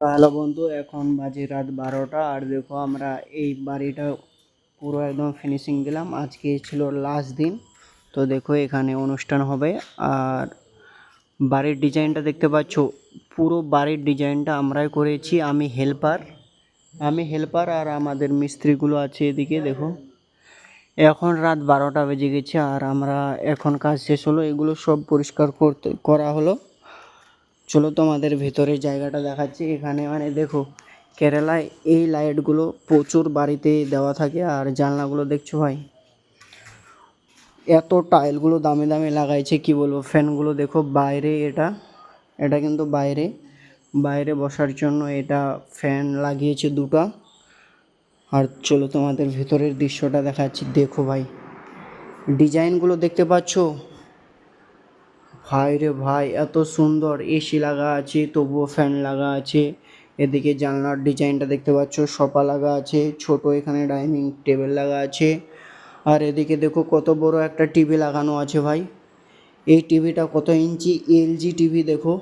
Hello বন্ধু, এখন বাজে রাত বারোটা। আর দেখো আমরা এই বাড়িটা পুরো একদম ফিনিশিং দিলাম। আজকে ছিল লাস্ট দিন। তো দেখো এখানে অনুষ্ঠান হবে। আর বাড়ির ডিজাইনটা দেখতে পাচ্ছ? পুরো বাড়ির ডিজাইনটা আমরাই করেছি। আমি হেল্পার আমি হেল্পার আর আমাদের মিস্ত্রিগুলো আছে এদিকে, দেখো। এখন রাত বারোটা বেজে গেছে আর আমরা এখন কাজ শেষ হলো। এগুলো সব পরিষ্কার করতে করা হলো। চলো তোমাদের ভেতরের জায়গাটা দেখাচ্ছি। এখানে মানে দেখো, কেরালায় এই লাইটগুলো প্রচুর বাড়িতে দেওয়া থাকে আর জানলাগুলো দেখছ ভাই? এত টাইলগুলো দামে দামে লাগাইছে, কি বলব? ফ্যানগুলো দেখো বাইরে এটা এটা কিন্তু বাইরে। বাইরে বসার জন্য এটা ফ্যান লাগিয়েছে দুটো। আর চলো তোমাদের ভেতরের দৃশ্যটা দেখাচ্ছি। দেখো ভাই, ডিজাইনগুলো দেখতে পাচ্ছো? ভাই রে ভাই, এত সুন্দর এসি লাগা আছে, তবুও ফ্যান লাগা আছে। এদিকে জানলার ডিজাইনটা দেখতে পাচ্ছ, সোফা লাগা আছে, ছোট এখানে ডাইনিং টেবিল লাগা আছে। আর এদিকে দেখো কত বড় একটা টিভি লাগানো আছে ভাই। এই টিভিটা কত ইঞ্চি? এলজি টিভি দেখো।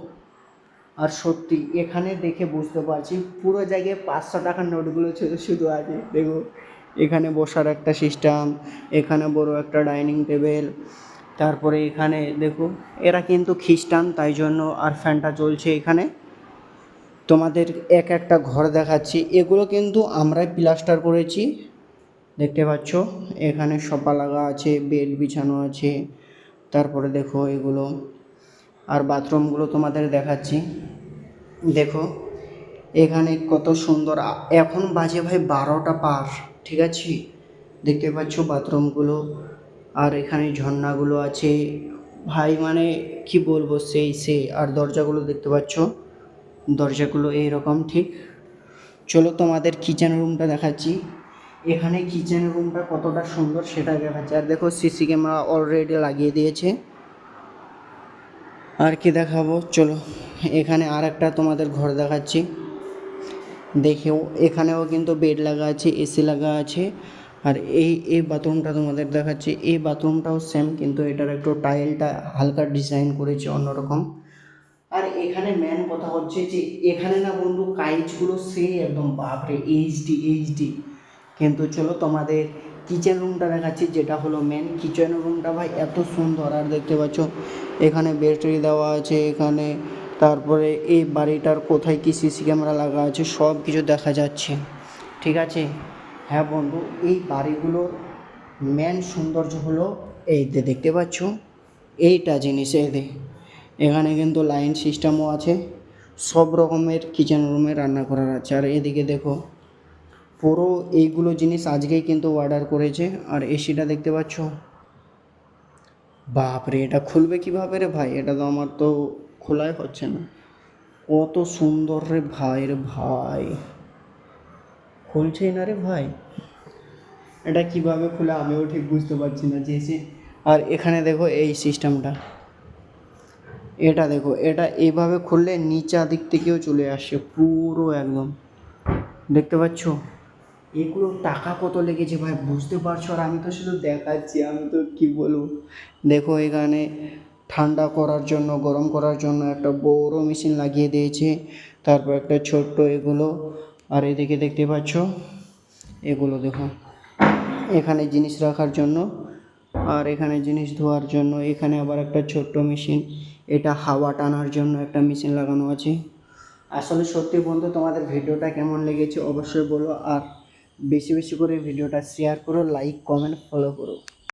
আর সত্যি, এখানে দেখে বুঝতে পারছি, পুরো জায়গায় পাঁচশো টাকার নোটগুলো শুধু আছে দেখো। এখানে বসার একটা সিস্টেম এখানে বড় একটা ডাইনিং টেবিল। তারপরে এখানে দেখো এরা কিন্তু খ্রিস্টান, তাই জন্য আর ফ্যানটা চলছে এখানে। তোমাদের এক একটা ঘর দেখাচ্ছি। এগুলো কিন্তু আমরাই প্লাস্টার করেছি। দেখতে পাচ্ছ, এখানে সোফা লাগা আছে বেড বিছানো আছে। তারপরে দেখো এগুলো। আর বাথরুমগুলো তোমাদের দেখাচ্ছি। দেখো, এখানে কত সুন্দর। এখন বাজে ভাই বারোটা পার, ঠিক আছে? দেখতে পাচ্ছ বাথরুমগুলো। আর এখানে ঝর্ণাগুলো আছে। ভাই মানে কি বলব, সেই সে আর দরজাগুলো দেখতে পাচ্ছ? দরজাগুলো এইরকম, ঠিক? চলো তোমাদের কিচেন রুমটা দেখাচ্ছি। এখানে কিচেন রুমটা কতটা সুন্দর সেটা দেখাচ্ছি। আর দেখো সিসি ক্যামেরা অলরেডি লাগিয়ে দিয়েছে। আর কি দেখাবো? চলো, এখানে আর একটা তোমাদের ঘর দেখাচ্ছি। দেখেও, এখানেও কিন্তু বেড লাগা আছে এসি লাগা আছে। আর এই এই বাথরুমটা তোমাদের দেখাচ্ছি। এই বাথরুমটাও সেম কিন্তু এটার একটু টাইলটা হালকা ডিজাইন করেছে অন্যরকম। আর এখানে মেন কথা হচ্ছে যে, এখানে না বন্ধু কাইচগুলো সেই একদম, বাপরে এইচডি এইচডি কিন্তু চলো তোমাদের কিচেন রুমটা দেখাচ্ছি, যেটা হলো মেন কিচেন রুমটা ভাই এত সুন্দর, আর দেখতে পাচ্ছ, এখানে ব্যাটারি দেওয়া আছে, এখানে তারপরে এই বাড়িটার কোথায় কি সিসি ক্যামেরা লাগা আছে সব কিছু দেখা যাচ্ছে। ঠিক আছে? হ্যাঁ বন্ধু, এই বাড়িগুলোর মেন সৌন্দর্য হলো এই যে দেখতে পাচ্ছ, এইটা জিনিস দে এখানে কিন্তু লাইন সিস্টেমও আছে, সব রকমের কিচেন রুমে রান্না করার আছে। আর এদিকে দেখো, পুরো এইগুলো জিনিস আজকেই কিন্তু অর্ডার করেছে। আর এসিটা দেখতে পাচ্ছ, বাপরে, এটা খুলবে কীভাবে রে ভাই? এটা তো আমার তো খোলাই হচ্ছে না। কত সুন্দর রে ভাই রে ভাই। খুলছেই না রে ভাই। এটা কীভাবে খুলে আমিও ঠিক বুঝতে পারছি না যে আর এখানে দেখো এই সিস্টেমটা। এটা দেখো, এটা এইভাবে খুললে নিচা দিক থেকেও চলে আসছে পুরো একদম। দেখতে পাচ্ছ? এগুলো টাকা কত লেগেছে ভাই, বুঝতে পারছ? আর আমি তো শুধু দেখাচ্ছি, আমি তো কি বলব? দেখো এখানে ঠান্ডা করার জন্য, গরম করার জন্য একটা বড় মেশিন লাগিয়ে দিয়েছে। তারপর একটা ছোট্ট এগুলো আর এদিকে দেখতে পাচ্ছ, এগুলো দেখো। এখানে জিনিস রাখার জন্য, আর এখানে জিনিস ধোয়ার জন্য, এখানে আবার একটা ছোট্ট মেশিন। এটা হাওয়া টানার জন্য একটা মেশিন লাগানো আছে। আসলে সত্যি বন্ধু, তোমাদের ভিডিওটা কেমন লেগেছে অবশ্যই বলো, আর বেশি বেশি করে ভিডিওটা শেয়ার করো লাইক কমেন্ট ফলো করো।